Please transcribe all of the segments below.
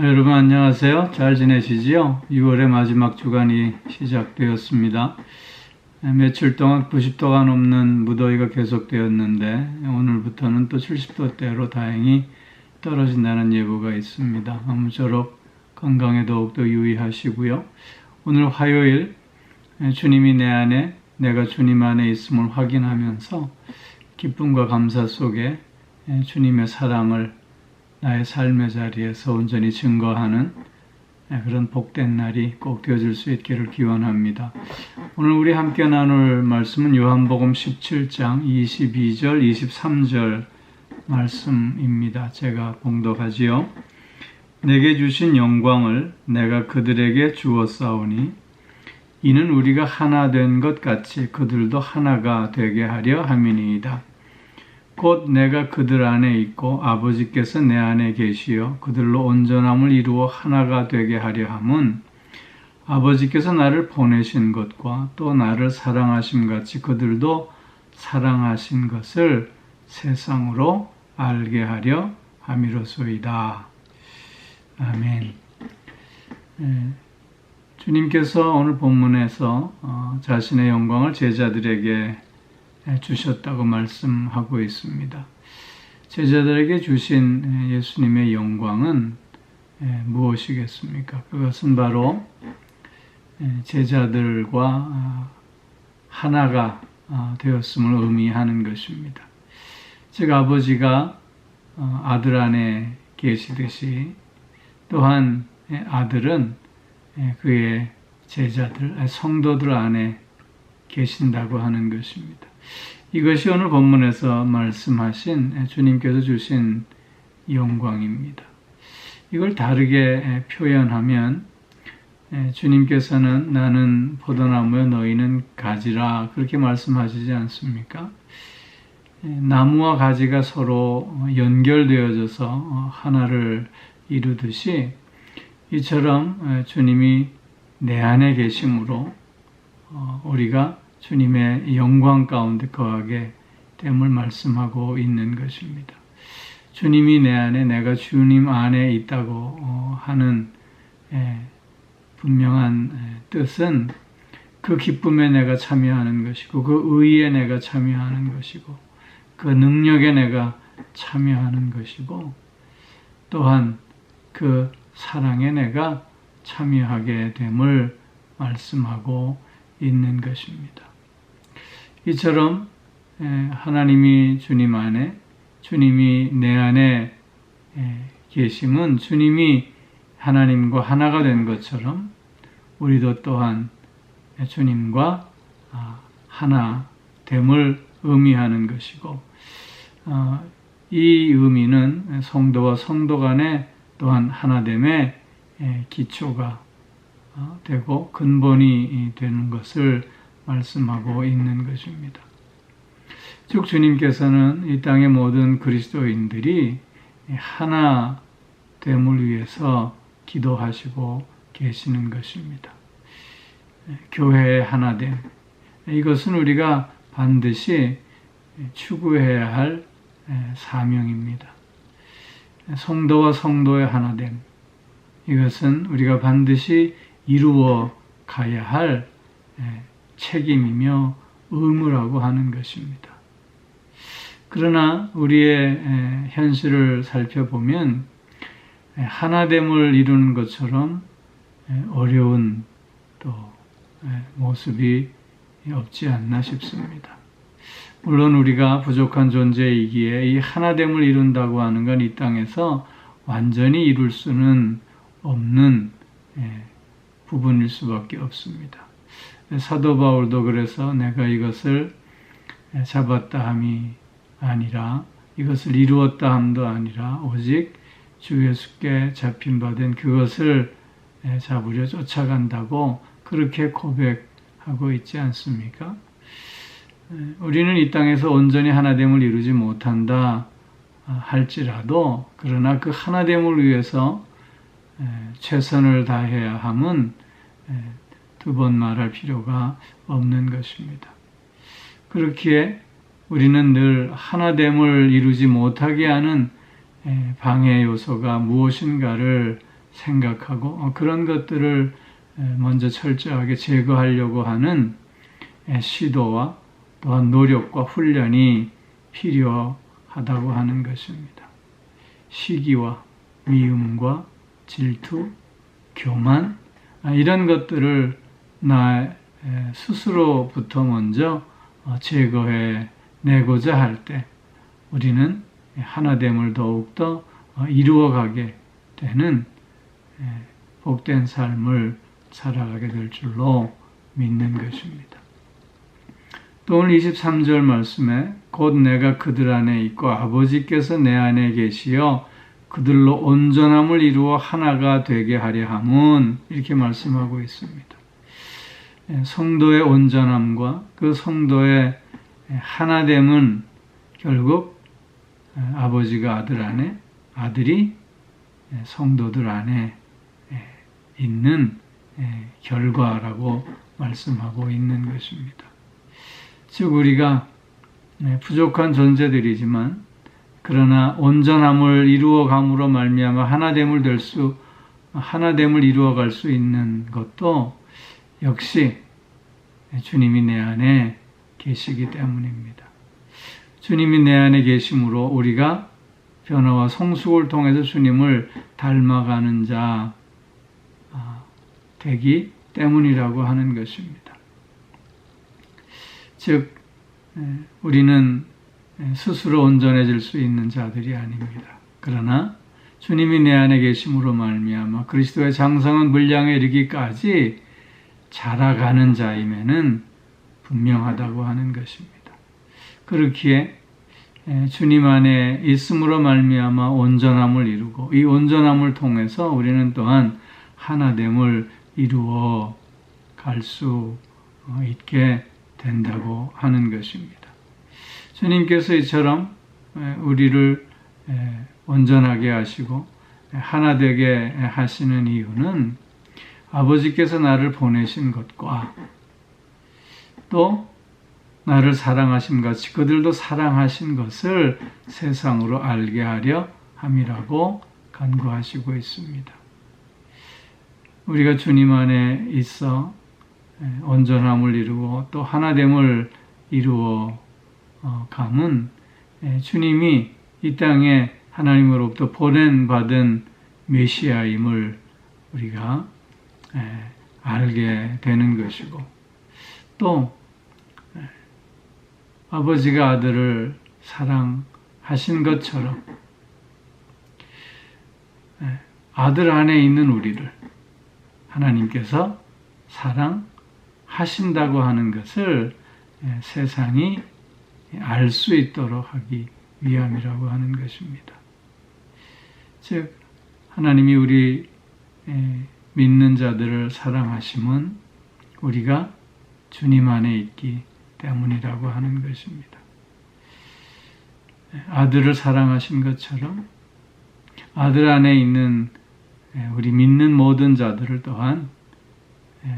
아, 여러분 안녕하세요. 잘 지내시지요? 6월의 마지막 주간이 시작되었습니다. 에, 며칠 동안 90도가 넘는 무더위가 계속되었는데 오늘부터는 또 70도대로 다행히 떨어진다는 예보가 있습니다. 아무쪼록 건강에 더욱더 유의하시고요. 오늘 화요일 에, 주님이 내 안에 내가 주님 안에 있음을 확인하면서 기쁨과 감사 속에 에, 주님의 사랑을 나의 삶의 자리에서 온전히 증거하는 그런 복된 날이 꼭 되어질 수 있기를 기원합니다. 오늘 우리 함께 나눌 말씀은 요한복음 17장 22절, 23절 말씀입니다. 제가 봉독하지요. 내게 주신 영광을 내가 그들에게 주었사오니 이는 우리가 하나 된 것 같이 그들도 하나가 되게 하려 함이니이다. 곧 내가 그들 안에 있고 아버지께서 내 안에 계시어 그들로 온전함을 이루어 하나가 되게 하려 함은 아버지께서 나를 보내신 것과 또 나를 사랑하심 같이 그들도 사랑하신 것을 세상으로 알게 하려 함이로소이다. 아멘. 예, 주님께서 오늘 본문에서 어, 자신의 영광을 제자들에게 주셨다고 말씀하고 있습니다. 제자들에게 주신 예수님의 영광은 무엇이겠습니까? 그것은 바로 제자들과 하나가 되었음을 의미하는 것입니다. 즉 아버지가 아들 안에 계시듯이 또한 아들은 그의 제자들, 성도들 안에 계신다고 하는 것입니다. 이것이 오늘 본문에서 말씀하신 주님께서 주신 영광입니다. 이걸 다르게 표현하면 주님께서는 나는 포도나무에 너희는 가지라 그렇게 말씀하시지 않습니까? 나무와 가지가 서로 연결되어져서 하나를 이루듯이 이처럼 주님이 내 안에 계심으로 어, 우리가 주님의 영광 가운데 거하게 됨을 말씀하고 있는 것입니다. 주님이 내 안에 내가 주님 안에 있다고 어, 하는 분명한 뜻은 그 기쁨에 내가 참여하는 것이고 그 의에 내가 참여하는 것이고 그 능력에 내가 참여하는 것이고 또한 그 사랑에 내가 참여하게 됨을 말씀하고 있는 것입니다. 이처럼 하나님이 주님 안에, 주님이 내 안에 계심은 주님이 하나님과 하나가 된 것처럼 우리도 또한 주님과 아, 하나 됨을 의미하는 것이고 어, 이 의미는 성도와 성도 간의 또한 하나됨의 기초가 어, 되고 근본이 되는 것을 말씀하고 있는 것입니다. 즉 주님께서는 이 땅의 모든 그리스도인들이 하나 됨을 위해서 기도하시고 계시는 것입니다. 교회의 하나됨. 이것은 우리가 반드시 추구해야 할 사명입니다. 성도와 성도의 하나됨. 이것은 우리가 반드시 이루어 가야 할 책임이며 의무라고 하는 것입니다. 그러나 우리의 현실을 살펴보면 하나됨을 이루는 것처럼 어려운 또 모습이 없지 않나 싶습니다. 물론 우리가 부족한 존재이기에 이 하나됨을 이룬다고 하는 건 이 땅에서 완전히 이룰 수는 없는 부분일 수밖에 없습니다. 사도 바울도 그래서 내가 이것을 잡았다 함이 아니라 이것을 이루었다 함도 아니라 오직 주 예수께 잡힌 바 된 그것을 잡으려 쫓아간다고 그렇게 고백하고 있지 않습니까? 우리는 이 땅에서 온전히 하나됨을 이루지 못한다 할지라도 그러나 그 하나됨을 위해서 최선을 다해야 함은 두 번 말할 필요가 없는 것입니다. 그렇기에 우리는 늘 하나됨을 이루지 못하게 하는 방해 요소가 무엇인가를 생각하고 어, 그런 것들을 먼저 철저하게 제거하려고 하는 시도와 또한 노력과 훈련이 필요하다고 하는 것입니다. 시기와 미움과 질투, 교만 아, 이런 것들을 나 스스로부터 먼저 어, 제거해 내고자 할 때 우리는 하나됨을 더욱더 어, 이루어가게 되는 복된 삶을 살아가게 될 줄로 믿는 것입니다. 또 오늘 23절 말씀에 곧 내가 그들 안에 있고 아버지께서 내 안에 계시어 그들로 온전함을 이루어 하나가 되게 하려 함은 이렇게 말씀하고 있습니다. 성도의 온전함과 그 성도의 하나됨은 결국 아버지가 아들 안에 아들이 성도들 안에 있는 결과라고 말씀하고 있는 것입니다. 즉 우리가 부족한 존재들이지만 그러나 온전함을 이루어 감으로 말미암아 하나됨을 될 수 하나됨을 이루어 갈 수 있는 것도 역시 주님이 내 안에 계시기 때문입니다. 주님이 내 안에 계심으로 우리가 변화와 성숙을 통해서 주님을 닮아가는 자 아, 되기 때문이라고 하는 것입니다. 즉 우리는 스스로 온전해질 수 있는 자들이 아닙니다. 그러나 주님이 내 안에 계심으로 말미암아 그리스도의 장성한 분량에 이르기까지 자라가는 자임에는 분명하다고 하는 것입니다. 그렇기에 주님 안에 있음으로 말미암아 온전함을 이루고 이 온전함을 통해서 우리는 또한 하나됨을 이루어 갈 수 있게 된다고 하는 것입니다. 주님께서 이처럼 우리를 온전하게 하시고 하나 되게 하시는 이유는 아버지께서 나를 보내신 것과 또 나를 사랑하신 같이 그들도 사랑하신 것을 세상으로 알게 하려 함이라고 간구하시고 있습니다. 우리가 주님 안에 있어 온전함을 이루고 또 하나됨을 이루어 어, 감은 주님이 이 땅에 하나님으로부터 보낸 받은 메시아임을 우리가 알게 되는 것이고 또 아버지가 아들을 사랑하신 것처럼 아들 안에 있는 우리를 하나님께서 사랑하신다고 하는 것을 세상이 알 수 있도록 하기 위함이라고 하는 것입니다. 즉, 하나님이 우리 믿는 자들을 사랑하심은 우리가 주님 안에 있기 때문이라고 하는 것입니다. 아들을 사랑하신 것처럼 아들 안에 있는 우리 믿는 모든 자들을 또한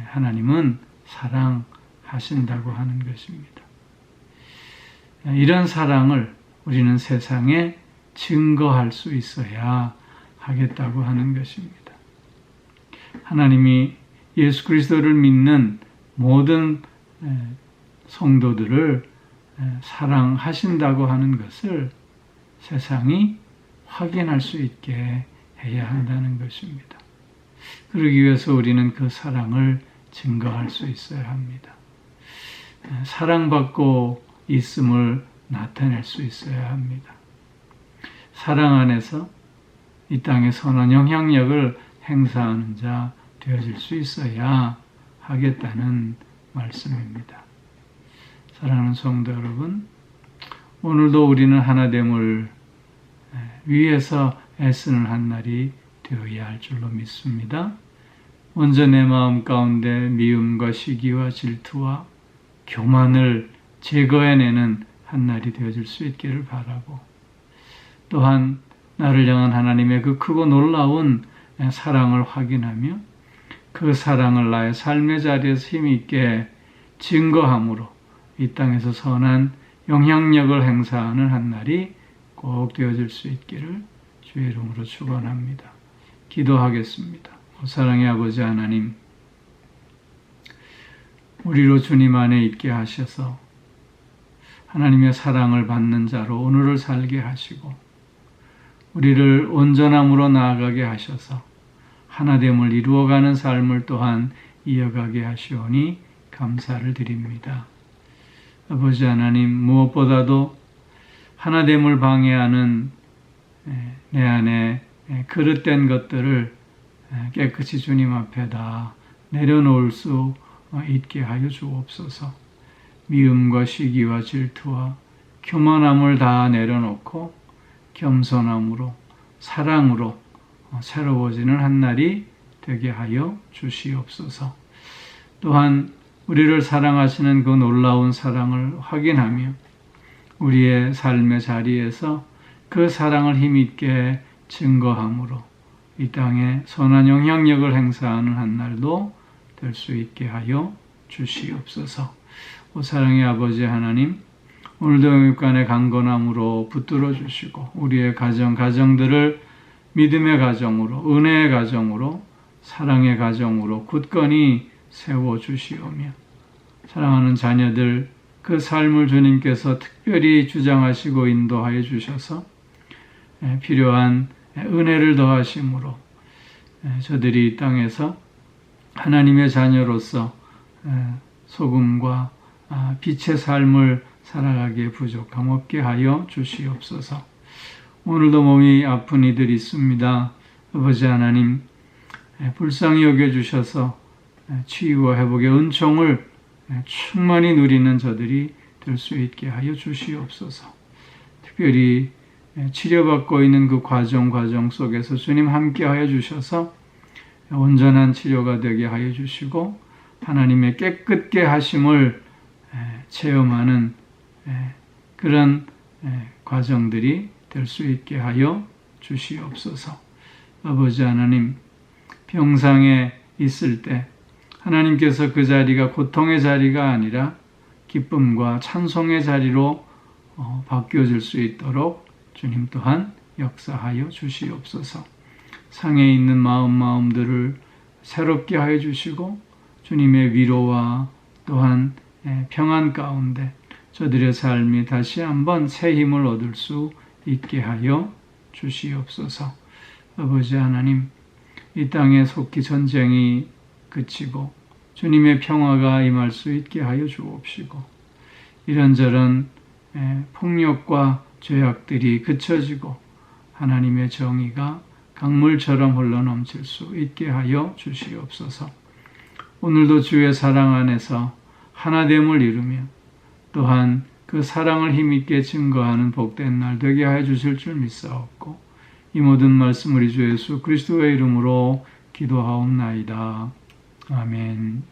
하나님은 사랑하신다고 하는 것입니다. 이런 사랑을 우리는 세상에 증거할 수 있어야 하겠다고 하는 것입니다. 하나님이 예수 그리스도를 믿는 모든 성도들을 사랑하신다고 하는 것을 세상이 확인할 수 있게 해야 한다는 것입니다. 그러기 위해서 우리는 그 사랑을 증거할 수 있어야 합니다. 사랑받고 있음을 나타낼 수 있어야 합니다. 사랑 안에서 이 땅의 선한 영향력을 행사하는 자 되어질 수 있어야 하겠다는 말씀입니다. 사랑하는 성도 여러분, 오늘도 우리는 하나됨을 위해서 애쓰는 한 날이 되어야 할 줄로 믿습니다. 먼저 내 마음 가운데 미움과 시기와 질투와 교만을 제거해내는 한 날이 되어질 수 있기를 바라고 또한 나를 향한 하나님의 그 크고 놀라운 사랑을 확인하며 그 사랑을 나의 삶의 자리에서 힘있게 증거함으로 이 땅에서 선한 영향력을 행사하는 한 날이 꼭 되어질 수 있기를 주의 이름으로 축원합니다. 기도하겠습니다. 사랑의 아버지 하나님, 우리로 주님 안에 있게 하셔서 하나님의 사랑을 받는 자로 오늘을 살게 하시고 우리를 온전함으로 나아가게 하셔서 하나됨을 이루어가는 삶을 또한 이어가게 하시오니 감사를 드립니다. 아버지 하나님 무엇보다도 하나됨을 방해하는 내 안에 그릇된 것들을 깨끗이 주님 앞에다 내려놓을 수 있게 하여 주옵소서. 미움과 시기와 질투와 교만함을 다 내려놓고 겸손함으로 사랑으로 새로워지는 한 날이 되게 하여 주시옵소서. 또한 우리를 사랑하시는 그 놀라운 사랑을 확인하며 우리의 삶의 자리에서 그 사랑을 힘있게 증거함으로 이 땅에 선한 영향력을 행사하는 한 날도 될 수 있게 하여 주시옵소서. 오 사랑의 아버지 하나님, 오늘도 영육간의 강건함으로 붙들어 주시고 우리의 가정 가정들을 믿음의 가정으로 은혜의 가정으로 사랑의 가정으로 굳건히 세워 주시오며 사랑하는 자녀들 그 삶을 주님께서 특별히 주장하시고 인도하여 주셔서 필요한 은혜를 더하심으로 저들이 이 땅에서 하나님의 자녀로서 소금과 아, 빛의 삶을 살아가기에 부족함 없게 하여 주시옵소서. 오늘도 몸이 아픈 이들 있습니다. 아버지 하나님, 불쌍히 여겨주셔서 치유와 회복의 은총을 충만히 누리는 저들이 될 수 있게 하여 주시옵소서. 특별히 치료받고 있는 그 과정 과정 속에서 주님 함께 하여 주셔서 온전한 치료가 되게 하여 주시고 하나님의 깨끗게 하심을 체험하는 그런 과정들이 될 수 있게 하여 주시옵소서. 아버지 하나님, 병상에 있을 때 하나님께서 그 자리가 고통의 자리가 아니라 기쁨과 찬송의 자리로 어, 바뀌어질 수 있도록 주님 또한 역사하여 주시옵소서. 상해 있는 마음 마음들을 새롭게 하여 주시고 주님의 위로와 또한 평안 가운데 저들의 삶이 다시 한번 새 힘을 얻을 수 있게 하여 주시옵소서. 아버지 하나님, 이 땅에 속히 전쟁이 그치고 주님의 평화가 임할 수 있게 하여 주옵시고 이런저런 폭력과 죄악들이 그쳐지고 하나님의 정의가 강물처럼 흘러넘칠 수 있게 하여 주시옵소서. 오늘도 주의 사랑 안에서 하나됨을 이루며 또한 그 사랑을 힘있게 증거하는 복된 날 되게 하여 주실 줄 믿사옵고 이 모든 말씀 우리 주 예수 그리스도의 이름으로 기도하옵나이다. 아멘.